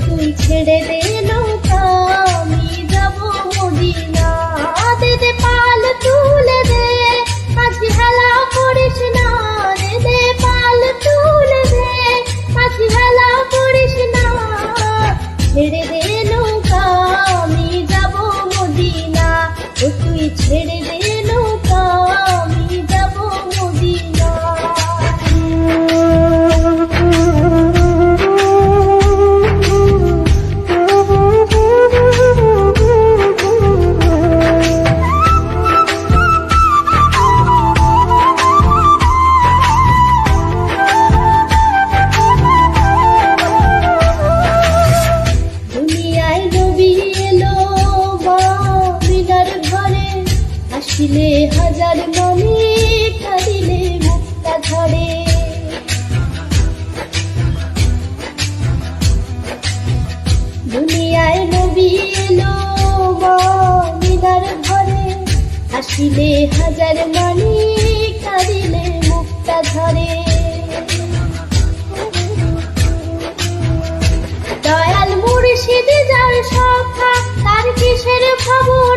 তুই ছেড়ে দে ছিলে হাজার নামে ঠারিলে মুক্তা ধরে। দুনিয়ায় নবী এলো মিনার ঘরে, আসিলে হাজার মানি কাঁদিলে মুক্তা ধরে। দয়াল মুর্শিদ যার সখা, তার কিসের খবর?